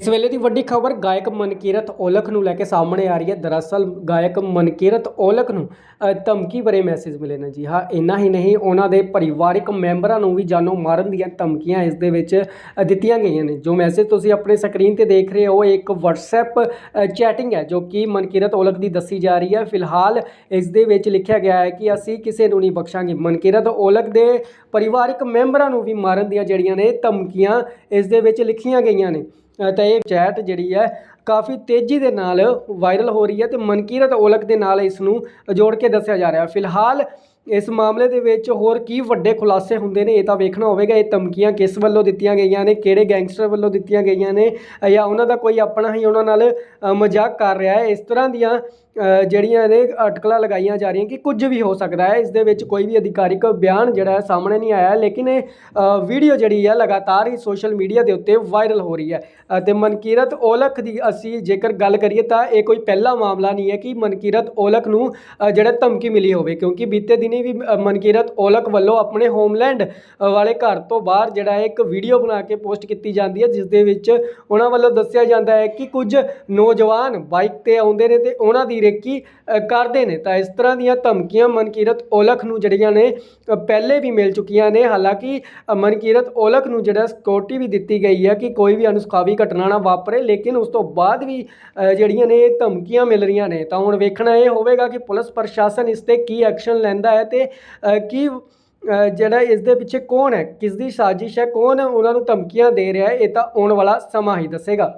ਇਸ ਵੇਲੇ ਦੀ ਵੱਡੀ ਖਬਰ ਗਾਇਕ ਮਨਕੀਰਤ ਔਲਖ ਨੂੰ ਲੈ ਕੇ ਸਾਹਮਣੇ ਆ ਰਹੀ ਹੈ। ਦਰਅਸਲ ਗਾਇਕ ਮਨਕੀਰਤ ਔਲਖ ਨੂੰ ਧਮਕੀ ਭਰੇ ਮੈਸੇਜ ਮਿਲੇ ਨੇ ਜੀ। ਹਾਂ, ਇੰਨਾ ਹੀ ਨਹੀਂ, ਉਹਨਾਂ ਦੇ ਪਰਿਵਾਰਕ ਮੈਂਬਰਾਂ ਨੂੰ ਵੀ ਜਾਨੋਂ ਮਾਰਨ ਦੀਆਂ ਧਮਕੀਆਂ ਇਸ ਦੇ ਵਿੱਚ ਦਿੱਤੀਆਂ ਗਈਆਂ ਨੇ। ਜੋ ਮੈਸੇਜ ਤੁਸੀਂ ਆਪਣੇ ਸਕਰੀਨ ਤੇ ਦੇਖ ਰਹੇ ਹੋ ਇੱਕ WhatsApp ਚੈਟਿੰਗ ਹੈ, ਜੋ ਕਿ ਮਨਕੀਰਤ ਔਲਖ ਦੀ ਦੱਸੀ ਜਾ ਰਹੀ ਹੈ। ਫਿਲਹਾਲ ਇਸ ਦੇ ਵਿੱਚ ਲਿਖਿਆ ਗਿਆ ਹੈ ਕਿ ਅਸੀਂ ਕਿਸੇ ਨੂੰ ਨਹੀਂ ਬਖਸ਼ਾਂਗੇ। ਮਨਕੀਰਤ ਔਲਖ ਦੇ ਪਰਿਵਾਰਕ ਮੈਂਬਰਾਂ ਨੂੰ ਵੀ ਮਾਰਨ ਦੀਆਂ ਜਿਹੜੀਆਂ ਨੇ ਧਮਕੀਆਂ ਇਸ ਦੇ ਵਿੱਚ ਲਿਖੀਆਂ ਗਈਆਂ ਨੇ। ਤਾਂ ਇਹ ਚੈਟ ਜਿਹੜੀ ਹੈ ਕਾਫੀ ਤੇਜ਼ੀ ਦੇ ਨਾਲ ਵਾਇਰਲ ਹੋ ਰਹੀ ਹੈ ਤੇ ਮਨਕੀਰਤ ਔਲਖ ਦੇ ਨਾਲ ਇਸ ਨੂੰ ਜੋੜ ਕੇ ਦੱਸਿਆ ਜਾ ਰਿਹਾ ਫਿਲਹਾਲ ਇਸ ਮਾਮਲੇ ਦੇ ਵਿੱਚ ਹੋਰ ਕੀ ਵੱਡੇ ਖੁਲਾਸੇ ਹੁੰਦੇ ਨੇ ਇਹ ਤਾਂ ਵੇਖਣਾ ਹੋਵੇਗਾ। ਇਹ ਧਮਕੀਆਂ ਕਿਸ ਵੱਲੋਂ ਦਿੱਤੀਆਂ ਗਈਆਂ ਨੇ ਕਿਹੜੇ ਗੈਂਗਸਟਰ ਵੱਲੋਂ ਦਿੱਤੀਆਂ ਗਈਆਂ ਨੇ ਜਾਂ ਉਹਨਾਂ ਦਾ ਕੋਈ ਆਪਣਾ ਹੀ ਉਹਨਾਂ ਨਾਲ ਮਜ਼ਾਕ ਕਰ ਰਿਹਾ ਹੈ। ਇਸ ਤਰ੍ਹਾਂ ਦੀਆਂ ਜਿਹੜੀਆਂ ਨੇ ਅਟਕਲਾਂ ਲਗਾਈਆਂ ਜਾ ਰਹੀਆਂ ਕਿ ਕੁਝ ਵੀ ਹੋ ਸਕਦਾ ਹੈ। ਇਸ ਦੇ ਵਿੱਚ ਕੋਈ ਵੀ ਅਧਿਕਾਰਿਕ ਬਿਆਨ ਜਿਹੜਾ ਹੈ ਸਾਹਮਣੇ ਨਹੀਂ ਆਇਆ ਲੇਕਿਨ ਇਹ ਵੀਡੀਓ ਜਿਹੜੀ ਹੈ ਲਗਾਤਾਰ ਹੀ ਸੋਸ਼ਲ ਮੀਡੀਆ ਦੇ ਉੱਤੇ ਵਾਇਰਲ ਹੋ ਰਹੀ ਹੈ। ਅ, ਤੇ ਮਨਕੀਰਤ ਔਲਖ ਦੀ ਅਸੀਂ ਜੇਕਰ ਗੱਲ ਕਰੀਏ ਤਾਂ ਇਹ ਕੋਈ ਪਹਿਲਾ ਮਾਮਲਾ ਨਹੀਂ ਹੈ ਕਿ ਮਨਕੀਰਤ ਔਲਖ ਨੂੰ ਜਿਹੜਾ ਧਮਕੀ ਮਿਲੀ ਹੋਵੇ ਕਿਉਂਕਿ ਬੀਤੇ ਦਿਨੀ ਵੀ ਮਨਕੀਰਤ ਔਲਖ ਵੱਲੋਂ ਆਪਣੇ ਹੋਮਲੈਂਡ ਵਾਲੇ ਘਰ ਤੋਂ ਬਾਹਰ ਜਿਹੜਾ ਹੈ ਇੱਕ ਵੀਡੀਓ ਬਣਾ ਕੇ ਪੋਸਟ ਕੀਤੀ ਜਾਂਦੀ ਹੈ, ਜਿਸ ਦੇ ਵਿੱਚ ਉਹਨਾਂ ਵੱਲੋਂ ਦੱਸਿਆ ਜਾਂਦਾ ਹੈ ਕਿ ਕੁਝ ਨੌਜਵਾਨ ਬਾਈਕ ਤੇ ਆਉਂਦੇ ਨੇ ਤੇ ਉਹਨਾਂ ਦੀ ਰੇਕੀ ਕਰਦੇ ਨੇ। ਤਾਂ ਇਸ ਤਰ੍ਹਾਂ ਦੀਆਂ ਧਮਕੀਆਂ ਮਨਕੀਰਤ ਔਲਖ ਨੂੰ ਜਿਹੜੀਆਂ ਨੇ ਪਹਿਲੇ ਵੀ ਮਿਲ ਚੁੱਕੀਆਂ ਨੇ। ਹਾਲਾਂਕਿ ਮਨਕੀਰਤ ਔਲਖ ਨੂੰ ਜਿਹੜਾ ਸਿਕਿਉਰਿਟੀ ਵੀ ਦਿੱਤੀ ਗਈ ਹੈ ਕਿ ਕੋਈ ਵੀ ਅਨੁਸਖਾਵੀ ਘਟਨਾ ਨਾ ਵਾਪਰੇ, ਲੇਕਿਨ ਉਸ ਤੋਂ ਬਾਅਦ ਵੀ ਜਿਹੜੀਆਂ ਨੇ ਇਹ ਧਮਕੀਆਂ ਮਿਲ ਰਹੀਆਂ ਨੇ, ਤਾਂ ਹੁਣ ਵੇਖਣਾ ਇਹ ਹੋਵੇਗਾ ਕਿ ਪੁਲਿਸ ਪ੍ਰਸ਼ਾਸਨ ਇਸ ਤੇ ਕੀ ਐਕਸ਼ਨ ਲੈਂਦਾ ਹੈ ਤੇ ਕੀ ਜਿਹੜਾ ਇਸ ਦੇ ਪਿੱਛੇ ਕੌਣ ਹੈ? ਕਿਸ ਦੀ ਸਾਜ਼ਿਸ਼ ਹੈ? ਕੌਣ ਉਹਨਾਂ ਨੂੰ ਧਮਕੀਆਂ ਦੇ ਰਿਹਾ ਹੈ? ਇਹ ਤਾਂ ਆਉਣ ਵਾਲਾ ਸਮਾਂ ਹੀ ਦੱਸੇਗਾ।